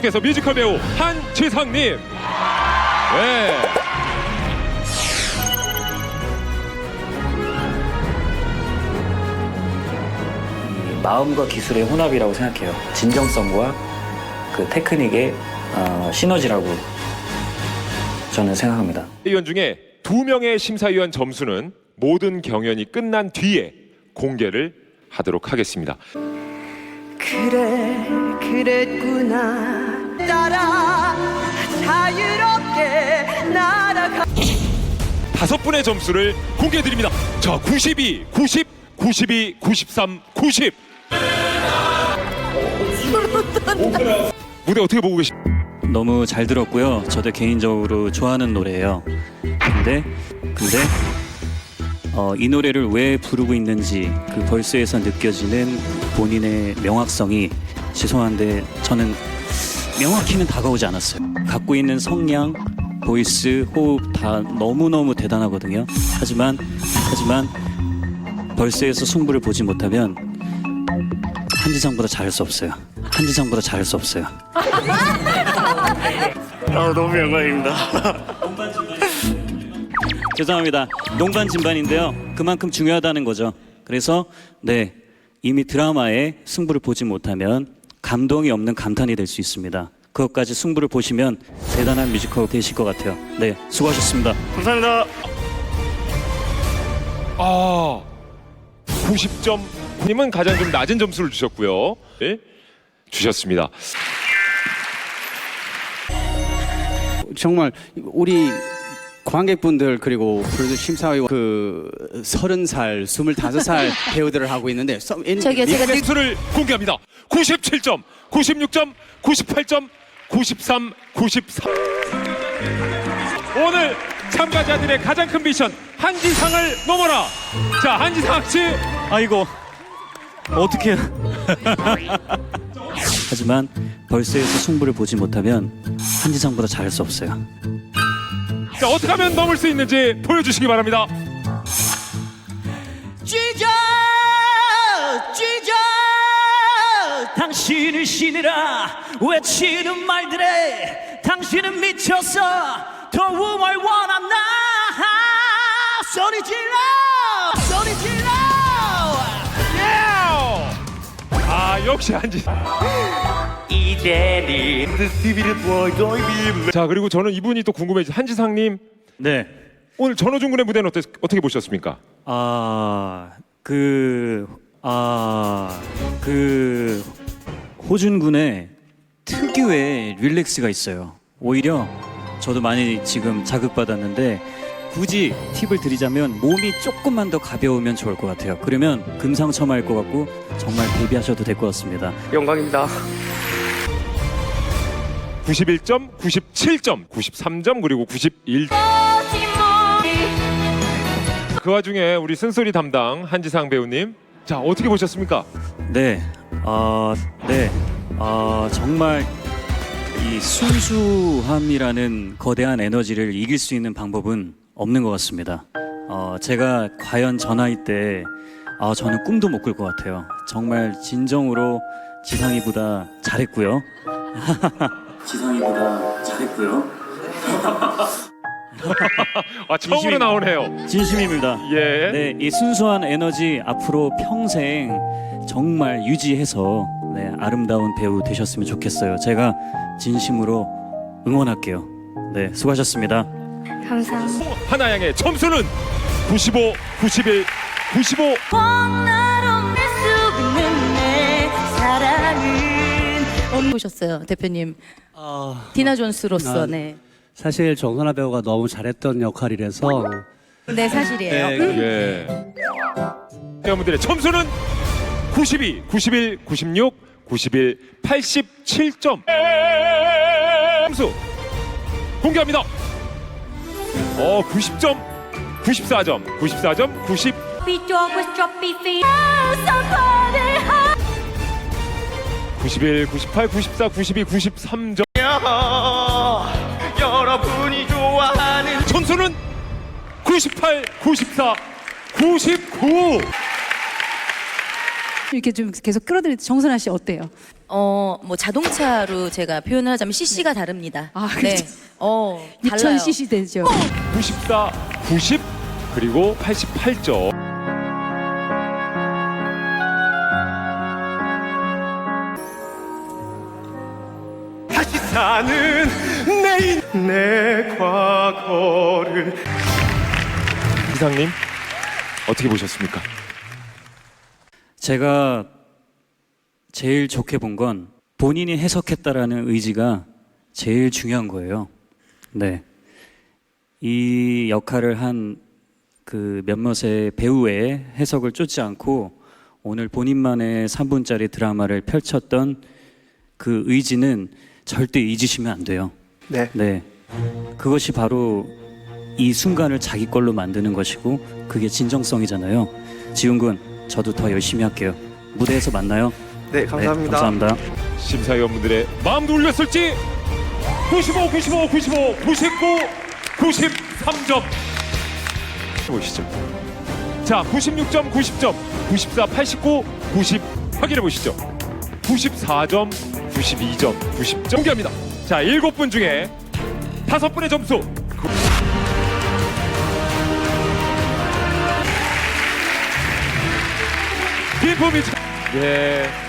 그래서 뮤지컬 배우 한지성님. 네. 이 마음과 기술의 혼합이라고 생각해요. 진정성과 그 테크닉의 어, 시너지라고 저는 생각합니다. 의원 중에 두 명의 심사위원 점수는 모든 경연이 끝난 뒤에 공개를 하도록 하겠습니다. 그래 그랬구나 따라 자유롭게 날아가 다섯 분의 점수를 공개해 드립니다. 자, 92, 90, 92, 93, 90. 무대 어떻게 보고 계십? 너무 잘 들었고요. 저도 개인적으로 좋아하는 노래예요. 근데 근데 어, 이 노래를 왜 부르고 있는지 그 벌스에서 느껴지는 본인의 명확성이 죄송한데 저는 명확히는 다가오지 않았어요. 갖고 있는 성량, 보이스, 호흡 다 너무너무 대단하거든요. 하지만 하지만 벌스에서 승부를 보지 못하면 한지성보다 잘할 수 없어요. 한지성보다 잘할 수 없어요. 아, 너무 영광입니다. 죄송합니다. 농반 진반인데요. 그만큼 중요하다는 거죠. 그래서 네 이미 드라마에 승부를 보지 못하면 감동이 없는 감탄이 될 수 있습니다. 그것까지 승부를 보시면 대단한 뮤지컬 되실 것 같아요. 네, 수고하셨습니다. 감사합니다. 아, 90점. 님은 가장 좀 낮은 점수를 주셨고요. 네, 주셨습니다. 정말 우리 관객분들 그리고 프로듀 심사위원 그 서른 살, 스물다섯 살 배우들을 하고 있는데 서- 인- 저기요, 제가 미국의 수를 공개합니다. 97점, 96점, 98점, 93, 93. 오늘 참가자들의 가장 큰 미션 한지상을 넘어라. 자, 한지상 씨. 아이고 어떻게? 하지만 벌스에서 승부를 보지 못하면 한지성보다 잘할 수 없어요. 자, 어떻게 하면 넘을 수 있는지 보여주시기 바랍니다. 찢어 찢어. 당신을 신이라. 외치는 말들에 당신은 미쳤어 도움을 원한다. 소리 질러 소리 질러. 아, 역시 한지 상. 자, 그리고 저는 이분이 또 궁금해지. 한지상님 네. 오늘 전호준 군의 무대는 어땠, 어떻게 보셨습니까? 아, 그, 아, 그, 호준 군의 특유의 릴렉스가 있어요. 오히려 저도 많이 지금 자극받았는데 굳이 팁을 드리자면 몸이 조금만 더 가벼우면 좋을 것 같아요. 그러면 금상첨화일 것 같고 정말 데뷔하셔도 될 것 같습니다. 영광입니다. 91점, 97점, 93점 그리고 91. 그 와중에 우리 쓴소리 담당 한지상 배우님, 자 어떻게 보셨습니까? 네, 어, 네, 어, 정말 이 순수함이라는 거대한 에너지를 이길 수 있는 방법은 없는 것 같습니다. 어, 제가 과연 저 나이 때, 아, 저는 꿈도 못 꿀 것 같아요. 정말 진정으로 지상이보다 잘했고요. 지상이보다 잘했고요. 아 처음으로 진심입니다. 나오네요. 진심입니다. 예. 네, 이 순수한 에너지 앞으로 평생 정말 유지해서 네, 아름다운 배우 되셨으면 좋겠어요. 제가 진심으로 응원할게요. 네, 수고하셨습니다. 감사합니다. 하나양의 점수는 95, 91, 95. 보셨어요, 대표님. 아, 디나 존스로서 아, 네. 사실 정선아 배우가 너무 잘했던 역할이라서 네, 사실이에요. 네, 예. 배우분들의 점수는 92, 91, 96, 91, 87점. 점수 공개합니다. 어, 90점, 94점, 94점, 90. 아, 91, 98, 94, 92, 93점. 여러분이 좋아하는 점수는 98, 94, 99. 이렇게 좀 계속 끌어들일 때 정선아 씨 어때요? 어, 뭐 자동차로 제가 표현을 하자면 CC가 다릅니다. 아, 네. 그렇죠. 어, 달라요. 2000cc 되죠. 94, 90 그리고 88점. 사는 내, 인- 내 과거를 이상님 어떻게 보셨습니까? 제가 제일 좋게 본 건 본인이 해석했다라는 의지가 제일 중요한 거예요. 네. 이 역할을 한 그 몇몇의 배우의 해석을 쫓지 않고 오늘 본인만의 3분짜리 드라마를 펼쳤던 그 의지는 절대 잊으시면 안 돼요. 네. 네. 그것이 바로 이 순간을 자기 걸로 만드는 것이고 그게 진정성이잖아요. 지훈 군, 저도 더 열심히 할게요. 무대에서 만나요. 네 감사합니다. 네, 감사합니다. 심사위원분들의 마음도 울렸을지 95, 95, 95, 99, 93점 보시죠. 자, 96점, 90점, 94, 89, 90 확인해 보시죠. 94점, 92점, 90점 공개합니다. 자, 일곱 분 중에 다섯 분의 점수. 기쁨이 참- 예.